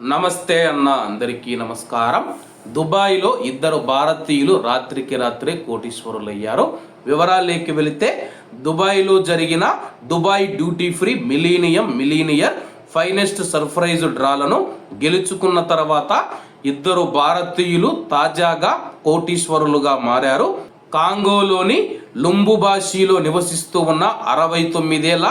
నమస్తే అన్న అందరికీ నమస్కారం. దుబాయ్లో ఇద్దరు భారతీయులు రాత్రికి రాత్రే కోటీశ్వరులయ్యారు. వివరాలేకి వెళితే దుబాయ్లో జరిగిన Dubai duty free millennium millionaire finest surprise డ్రాలను గెలుచుకున్న తర్వాత ఇద్దరు భారతీయులు తాజాగా కోటీశ్వరులుగా మారారు. కాంగోలోని లుంబుబాషిలో నివసిస్తూ ఉన్న అరవై తొమ్మిదేళ్ళ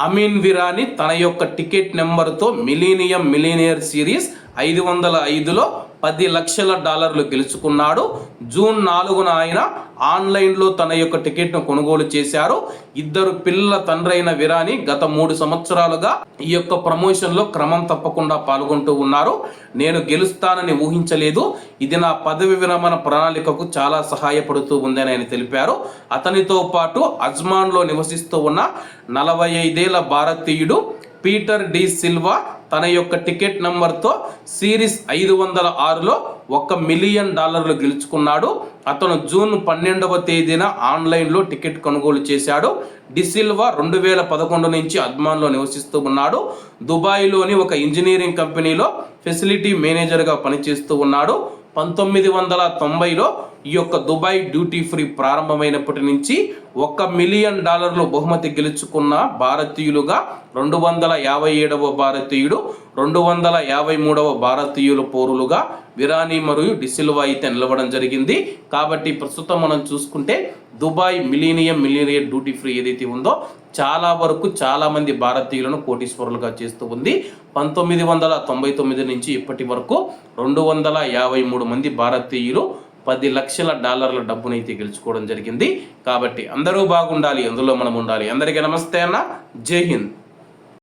అమీన్ విరాని తన యొక్క టికెట్ నెంబర్తో మిలీనియం మిలీనియర్ సిరీస్ ఐదు వందల ఐదులో పది లక్షల డాలర్లు గెలుచుకున్నాడు. జూన్ నాలుగున ఆయన ఆన్లైన్లో తన యొక్క టికెట్ను కొనుగోలు చేశారు. ఇద్దరు పిల్లల తండ్రైన విరాని గత మూడు సంవత్సరాలుగా ఈ యొక్క ప్రమోషన్లో క్రమం తప్పకుండా పాల్గొంటూ ఉన్నారు. నేను గెలుస్తానని ఊహించలేదు. ఇది నా పదవి విరమణ ప్రణాళికకు చాలా సహాయపడుతూ ఉందని ఆయన తెలిపారు. అతనితో పాటు అజ్మాన్లో నివసిస్తూ ఉన్న నలభై ఐదేళ్ళ భారతీయుడు పీటర్ డి సిల్వా తన యొక్క టికెట్ నెంబర్తో సిరీస్ ఐదు వందల ఆరులో ఒక మిలియన్ డాలర్లు గెలుచుకున్నాడు. అతను జూన్ పన్నెండవ తేదీన ఆన్లైన్లో టికెట్ కొనుగోలు చేశాడు. డిసిల్వా రెండు వేల పదకొండు నుంచి అద్మాన్లో నివసిస్తూ ఉన్నాడు. దుబాయ్లోని ఒక ఇంజనీరింగ్ కంపెనీలో ఫెసిలిటీ మేనేజర్గా పనిచేస్తూ ఉన్నాడు. పంతొమ్మిది వందల తొంభైలో ఈ యొక్క దుబాయ్ డ్యూటీ ఫ్రీ ప్రారంభమైనప్పటి నుంచి ఒక మిలియన్ డాలర్లు బహుమతి గెలుచుకున్న భారతీయులుగా రెండు వందల యాభై ఏడవ భారతీయుడు రెండు వందల యాభై మూడవ భారతీయుల పౌరులుగా విరాని మరియు డిసిల్వా అయితే నిలవడం జరిగింది. కాబట్టి ప్రస్తుతం మనం చూసుకుంటే Dubai millennium millionaire duty free ఏదైతే ఉందో చాలా వరకు చాలామంది భారతీయులను కోటీశ్వరులుగా చేస్తూ ఉంది. పంతొమ్మిది వందల తొంభై తొమ్మిది నుంచి ఇప్పటి వరకు రెండు వందల యాభై మూడు మంది భారతీయులు పది లక్షల డాలర్ల డబ్బునైతే గెలుచుకోవడం జరిగింది. కాబట్టి అందరూ బాగుండాలి అందులో మనం ఉండాలి. అందరికీ నమస్తే అన్న. జై హింద్.